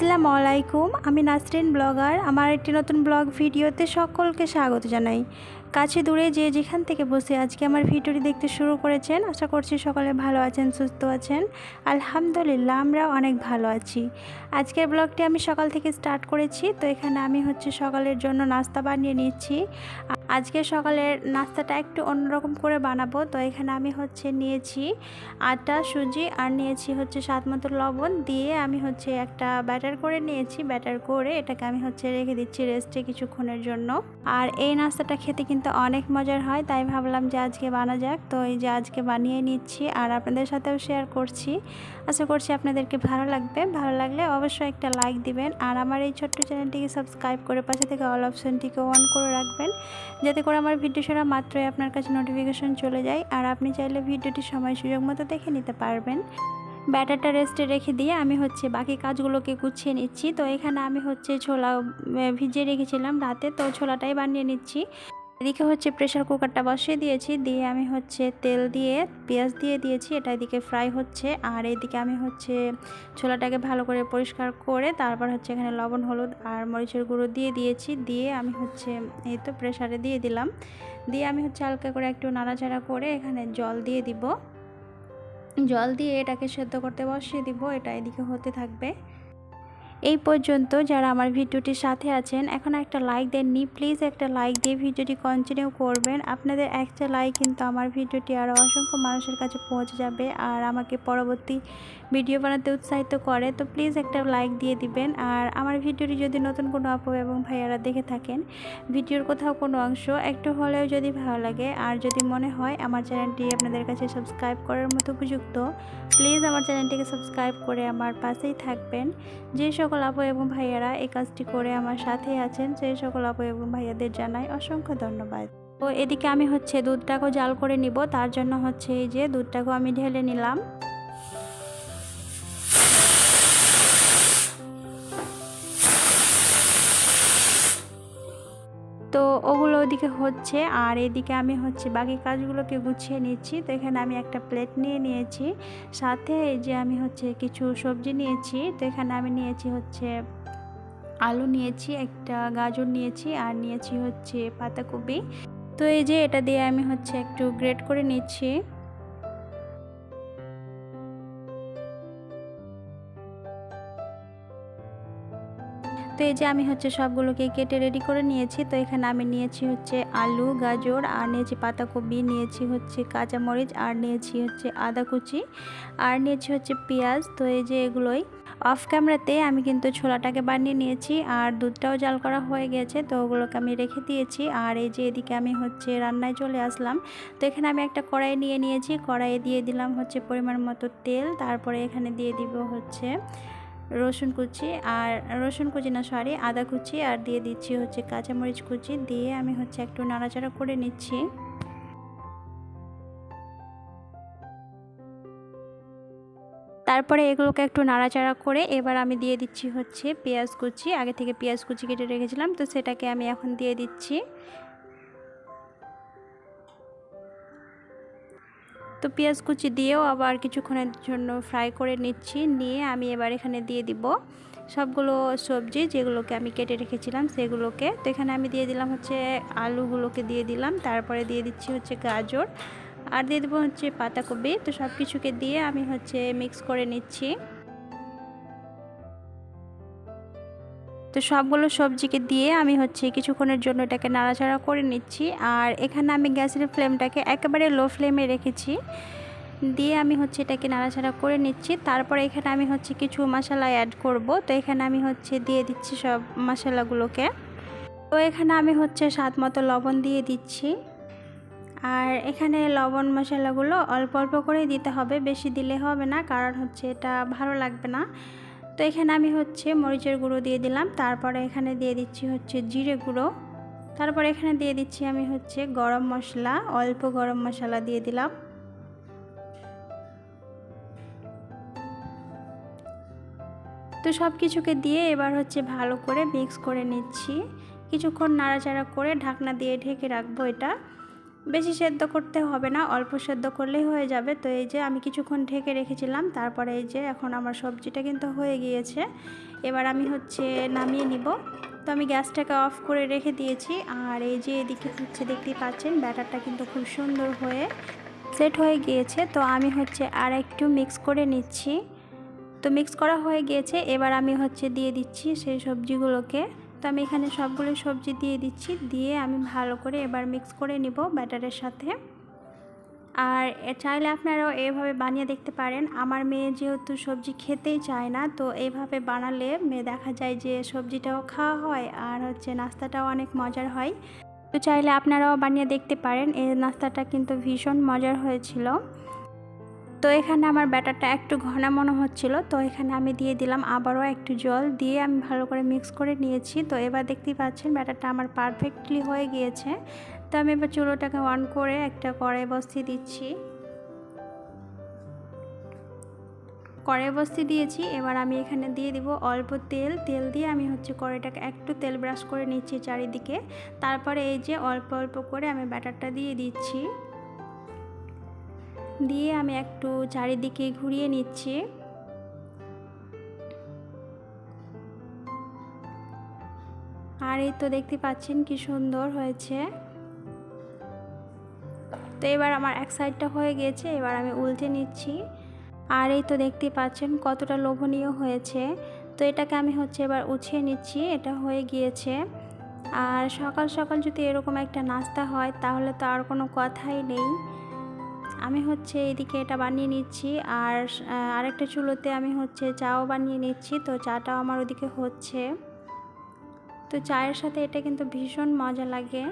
আসসালামু আলাইকুম আমি নাসরিন ব্লগার। আমার একটি নতুন ব্লগ ভিডিওতে সকলকে স্বাগত জানাই। কাছে দূরে যে যেখান থেকে বসে আজকে আমার ভিডিওটি দেখতে শুরু করেছেন, আশা করছি সকলে ভালো আছেন, সুস্থ আছেন। আলহামদুলিল্লাহ, আমরা অনেক ভালো আছি। আজকের ব্লগটি আমি সকাল থেকে স্টার্ট করেছি, তো এখানে আমি হচ্ছে সকালের জন্য নাস্তা বানিয়ে নিচ্ছি। আজকে সকালের নাস্তাটা একটু অন্যরকম করে বানাবো, তো এখানে আমি হচ্ছে নিয়েছি আটা, সুজি, আর নিয়েছি হচ্ছে স্বাদ মতো লবণ দিয়ে আমি হচ্ছে একটা ব্যাটার করে নিয়েছি। ব্যাটার করে এটাকে আমি হচ্ছে রেখে দিচ্ছি রেস্টে কিছুক্ষণের জন্য। আর এই নাস্তাটা খেতে কিন্তু অনেক মজার হয়, তাই ভাবলাম যে আজকে বানা যাক। তো এই যে আজকে বানিয়ে নিচ্ছি আর আপনাদের সাথেও শেয়ার করছি। আশা করছি আপনাদেরকে ভালো লাগবে। ভালো লাগলে অবশ্যই একটা লাইক দিবেন আর আমার এই ছোট্ট চ্যানেলটিকে সাবস্ক্রাইব করে পাশে থেকে অল অপশনটিকে অন করে রাখবেন। যাতে করে আমার ভিডিও ছাড়া মাত্রই আপনার কাছে নোটিফিকেশন চলে যায় আর আপনি চাইলে ভিডিওটি সময় সুযোগ মতো দেখে নিতে পারবেন। ব্যাটারটা রেস্টে রেখে দিয়ে আমি হচ্ছে বাকি কাজগুলোকে গুছিয়ে নিচ্ছি। তো এখানে আমি হচ্ছে ছোলা ভিজিয়ে রেখেছিলাম রাতে। তো ছোলাটাই বানিয়ে নিচ্ছি। এদিকে হচ্ছে প্রেশার কুকারটা বসিয়ে দিয়েছি, দিয়ে আমি হচ্ছে তেল দিয়ে, পেঁয়াজ দিয়ে দিয়েছি, এটা এদিকে ফ্রাই হচ্ছে। আর এদিকে আমি হচ্ছে ছোলাটাকে ভালো করে পরিষ্কার করে, তারপর হচ্ছে এখানে লবণ, হলুদ আর মরিচের গুঁড়ো দিয়ে দিয়েছি। দিয়ে আমি হচ্ছে এই তো প্রেশারে দিয়ে দিলাম। দিয়ে আমি হচ্ছে হালকা করে একটু নাড়াচাড়া করে এখানে জল দিয়ে দিব। জল দিয়ে এটাকে সেদ্ধ করতে বসিয়ে দিব, এটা এদিকে হতে থাকবে। এই পর্যন্ত যারা আমার ভিডিওটির সাথে আছেন, এখন একটা লাইক দেননি প্লিজ একটা লাইক দিয়ে ভিডিওটি কন্টিনিউ করবেন। আপনাদের একটা লাইক কিন্তু আমার ভিডিওটি আরও অসংখ্য মানুষের কাছে পৌঁছে যাবে আর আমাকে পরবর্তী ভিডিও বানাতে উৎসাহিত করে, তো প্লিজ একটা লাইক দিয়ে দিবেন। আর আমার ভিডিওটি যদি নতুন কোনো আপু এবং ভাইয়ারা দেখে থাকেন, ভিডিওর কোথাও কোনো অংশ, একটু হলেও যদি ভালো লাগে আর যদি মনে হয় আমার চ্যানেলটি আপনাদের কাছে সাবস্ক্রাইব করার মতো উপযুক্ত প্লিজ আমার চ্যানেলটিকে সাবস্ক্রাইব করে আমার পাশেই থাকবেন। যে সকল আপু এবং ভাইয়ারা এই কাজটি করে আমার সাথে আছেন। সেই সকল আপু এবং ভাইয়াদের জানাই অসংখ্য ধন্যবাদ। তো এদিকে আমি হচ্ছে দুধটাকেও জাল করে নিব। তার জন্য হচ্ছে এই যে দুধটাকেও আমি ঢেলে নিলাম। তো ওগুলো ওদিকে হচ্ছে, আর এদিকে আমি হচ্ছে বাকি কাজগুলোকে গুছিয়ে নিচ্ছি। তো এখানে আমি একটা প্লেট নিয়ে নিয়েছি, সাথে এই যে আমি হচ্ছে কিছু সবজি নিয়েছি। তো এখানে আমি নিয়েছি হচ্ছে আলু নিয়েছি, একটা গাজর নিয়েছি, আর নিয়েছি হচ্ছে পাতাকপি। তো এই যে এটা দিয়ে আমি হচ্ছে একটু গ্রেট করে নিচ্ছি। তো এই যে আমি হচ্ছে সবগুলোকে কেটে রেডি করে নিয়েছি। তো এখানে আমি নিয়েছি হচ্ছে আলু, গাজর, আর নিয়েছি পাতাকপি, নিয়েছি হচ্ছে কাঁচামরিচ, আর নিয়েছি হচ্ছে আদা কুচি, আর নিয়েছি হচ্ছে পেঁয়াজ। তো এই যে এগুলোই অফ ক্যামেরাতে আমি কিন্তু ছোলাটাকে বানিয়ে নিয়েছি, আর দুধটাও জাল করা হয়ে গেছে, তো ওগুলোকে আমি রেখে দিয়েছি। আর এই যে এদিকে আমি হচ্ছে রান্নায় চলে আসলাম। তো এখানে আমি একটা কড়াই নিয়ে নিয়েছি। কড়াইয়ে দিয়ে দিলাম হচ্ছে পরিমাণ মতো তেল, তারপরে এখানে দিয়ে দিব হচ্ছে রসুন কুচি আর রসুন কুচি না সরি আদা কুচি আর দিয়ে দিচ্ছি হচ্ছে কাঁচামরিচ কুচি। দিয়ে আমি হচ্ছে একটু নাড়াচাড়া করে নিচ্ছি। তারপরে এগুলোকে একটু নাড়াচাড়া করে এবার আমি দিয়ে দিচ্ছি হচ্ছে পেঁয়াজ কুচি। আগে থেকে পেঁয়াজ কুচি কেটে রেখেছিলাম, তো সেটাকে আমি এখন দিয়ে দিচ্ছি। তো পেঁয়াজ কুচি দিয়েও আবার কিছুক্ষণের জন্য ফ্রাই করে নিচ্ছি। নিয়ে আমি এবার এখানে দিয়ে দিব সবগুলো সবজি যেগুলোকে আমি কেটে রেখেছিলাম সেগুলোকে। তো এখানে আমি দিয়ে দিলাম হচ্ছে আলুগুলোকে দিয়ে দিলাম, তারপরে দিয়ে দিচ্ছি হচ্ছে গাজর, আর দিয়ে দেবো হচ্ছে পাতাকপি। তো সব কিছুকে দিয়ে আমি হচ্ছে মিক্স করে নিচ্ছি। তো সবগুলো সবজিকে দিয়ে আমি হচ্ছে কিছুক্ষণের জন্য এটাকে নাড়াচাড়া করে নিচ্ছি। আর এখানে আমি গ্যাসের ফ্লেমটাকে একেবারে লো ফ্লেমে রেখেছি। দিয়ে আমি হচ্ছে এটাকে নাড়াচাড়া করে নিচ্ছি। তারপরে এখানে আমি হচ্ছে কিছু মশলা অ্যাড করব। তো এখানে আমি হচ্ছে দিয়ে দিচ্ছি সব মশলাগুলোকে। তো এখানে আমি হচ্ছে স্বাদ মতো লবণ দিয়ে দিচ্ছি। আর এখানে লবণ মশলাগুলো অল্প অল্প করেই দিতে হবে। বেশি দিলে হবে না, কারণ হচ্ছে এটা ভালো লাগবে না। তো এখানে আমি হচ্ছে মরিচের গুঁড়ো দিয়ে দিলাম। তারপরে এখানে দিয়ে দিচ্ছি হচ্ছে জিরে গুঁড়ো। তারপরে এখানে দিয়ে দিচ্ছি আমি হচ্ছে গরম মশলা, অল্প গরম মশলা দিয়ে দিলাম। তো সব কিছুকে দিয়ে এবার হচ্ছে ভালো করে মিক্স করে নিচ্ছি। কিছুক্ষণ নাড়াচাড়া করে ঢাকনা দিয়ে ঢেকে রাখব এটা। বেশি সেদ্ধ করতে হবে না, অল্প সেদ্ধ করলেই হয়ে যাবে। তো এই যে আমি কিছুক্ষণ ঢেকে রেখেছিলাম, তারপরে এই যে এখন আমার সবজিটা কিন্তু হয়ে গিয়েছে। এবার আমি হচ্ছে নামিয়ে নিব। তো আমি গ্যাসটাকে অফ করে রেখে দিয়েছি। আর এই যে এদিকে হচ্ছে দেখতেই পাচ্ছেন, ব্যাটারটা কিন্তু খুব সুন্দর হয়ে সেট হয়ে গিয়েছে। তো আমি হচ্ছে আর একটু মিক্স করে নিচ্ছি। তো মিক্স করা হয়ে গিয়েছে। এবার আমি হচ্ছে দিয়ে দিচ্ছি সেই সবজিগুলোকে। তো আমি এখানে সবগুলো সবজি দিয়ে দিচ্ছি, দিয়ে আমি ভালো করে এবার মিক্স করে নিব ব্যাটারের সাথে। আর চাইলে আপনারাও এভাবে বানিয়ে দেখতে পারেন। আমার মেয়ে যেহেতু সবজি খেতেই চায় না, তো এইভাবে বানালে মেয়ে দেখা যায় যে সবজিটাও খাওয়া হয় আর হচ্ছে নাস্তাটাও অনেক মজার হয়। তো চাইলে আপনারাও বানিয়ে দেখতে পারেন। এই নাস্তাটা কিন্তু ভীষণ মজার হয়েছিল। তো এখানে আমার ব্যাটারটা একটু ঘন মনে হচ্ছিল। তো এখানে আমি দিয়ে দিলাম আবারও একটু জল দিয়ে আমি ভালো করে মিক্স করে নিয়েছি। তো এবার দেখতেই পাচ্ছেন ব্যাটারটা আমার পারফেক্টলি হয়ে গিয়েছে। তো আমি এবার চুলোটাকে অন করে একটা কড়াই বস্তি দিচ্ছি। কড়াই বস্তি দিয়েছি। এবার আমি এখানে দিয়ে দিব অল্প তেল। তেল দিয়ে আমি হচ্ছে কড়াইটাকে একটু তেল ব্রাশ করে নিচ্ছি চারিদিকে। তারপরে এই যে অল্প অল্প করে আমি ব্যাটারটা দিয়ে দিচ্ছি। দিয়ে আমি একটু চারিদিকে ঘুরিয়ে নিচ্ছি। আর এই তো দেখতে পাচ্ছেন কি সুন্দর হয়েছে। তো এবার আমার এক সাইডটা হয়ে গেছে, এবার আমি উল্টে নিচ্ছি। আর এই তো দেখতে পাচ্ছেন কতটা লোভনীয় হয়েছে। তো এটাকে আমি হচ্ছে এবার উছিয়ে নিচ্ছি, এটা হয়ে গিয়েছে। আর সকাল সকাল যদি এরকম একটা নাস্তা হয়, তাহলে তো আর কোনো কথাই নেই। আমি হচ্ছে এদিকে এটা বানিয়ে নিচ্ছি আর আরেকটা চুলোতে আমি হচ্ছে চাও বানিয়ে নিচ্ছি। তো চাটাও আমার ওদিকে হচ্ছে। তো চায়ের সাথে এটা কিন্তু ভীষণ মজা লাগে।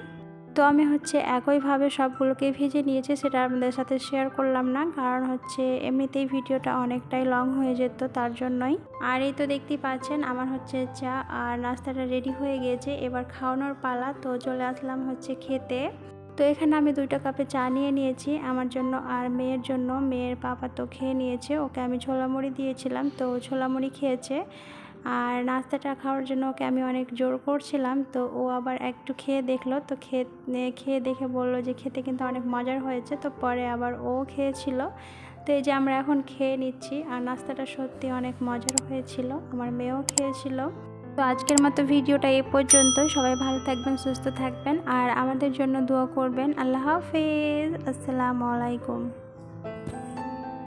তো আমি হচ্ছে একইভাবে সবগুলোকে ভেজে নিয়েছি, সেটা আপনাদের সাথে শেয়ার করলাম না, কারণ হচ্ছে এমনিতেই ভিডিওটা অনেকটাই লং হয়ে যেত তার জন্যই। আর এই তো দেখতেই পাচ্ছেন, আমার হচ্ছে চা আর নাস্তাটা রেডি হয়ে গিয়েছে এবার খাওয়ানোর পালা, তো চলে আসলাম হচ্ছে খেতে। তো এখানে আমি দুইটা কাপে চা নিয়ে নিয়েছি। আমার জন্য আর মেয়ের জন্য। মেয়ের পাপা তো খেয়ে নিয়েছে। ওকে আমি ছোলা মুড়ি দিয়েছিলাম, তো ছোলা মুড়ি খেয়েছে। আর নাস্তাটা খাওয়ার জন্য ওকে আমি অনেক জোর করছিলাম, তো ও আবার একটু খেয়ে দেখল। তো খেয়ে খেয়ে দেখে বলল যে খেতে কিন্তু অনেক মজার হয়েছে, তো পরে আবার ও খেয়েছিল। তো এই যে আমরা এখন খেয়ে নিচ্ছি। আর নাস্তাটা সত্যি অনেক মজার হয়েছিল। আমার মেয়েও খেয়েছিল। তো আজকের মতো ভিডিওটা এ পর্যন্ত। সবাই ভালো থাকবেন, সুস্থ থাকবেন আর আমাদের জন্য দোয়া করবেন। আল্লাহ হাফেজ। আসসালামু আলাইকুম।